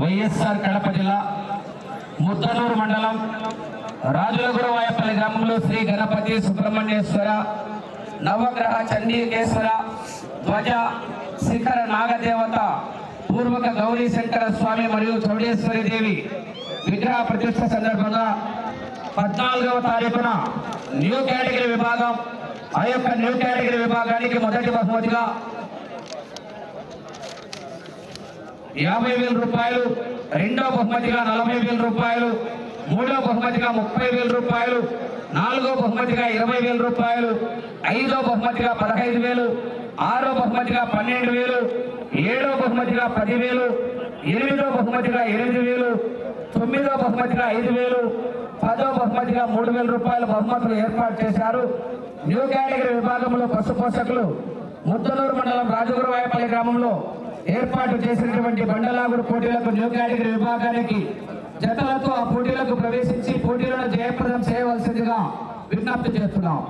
వైఎస్ఆర్ కడప జిల్లా ముద్దనూరు మండలం రాజులగురవాయపల్లి గ్రామంలో శ్రీ గణపతి సుబ్రహ్మణ్యేశ్వర నవగ్రహ చండీకేశ్వర ధ్వజ శిఖర నాగదేవత పూర్వక గౌరీ శంకర స్వామి మరియు చౌడేశ్వరి దేవి విగ్రహ ప్రతిష్ట సందర్భంగా పద్నాలుగవ తారీఖున న్యూ కేటగిరీ విభాగం ఆ యొక్క న్యూ కేటగిరీ విభాగానికి మొదటి బహుమతిగా యాభై వేల రూపాయలు రెండో బహుమతిగా నలభై వేల రూపాయలు మూడో బహుమతిగా ముప్పై వేల రూపాయలు నాలుగో బహుమతిగా ఇరవై వేల రూపాయలు ఐదో బహుమతిగా పదహైదు వేలు ఆరో బహుమతిగా పన్నెండు వేలు ఏడో బహుమతిగా పదివేలు ఎనిమిదో బహుమతిగా ఎనిమిది వేలు తొమ్మిదో బహుమతిగా ఐదు వేలు పదో బహుమతిగా మూడు వేల రూపాయల బహుమతులు ఏర్పాటు చేశారు. న్యూ కేటగిరీ విభాగంలో పశు పోషకులు ముద్దనూరు మండలం రాజగురువాయపల్లి గ్రామంలో ఏర్పాటు చేసినటువంటి బండలాగుడు పోటీలకు న్యూ కేటగిరీ విభాగానికి జతలతో ఆ పోటీలకు ప్రవేశించి పోటీలను జయప్రదం చేయవలసిందిగా విజ్ఞప్తి చేస్తున్నాం.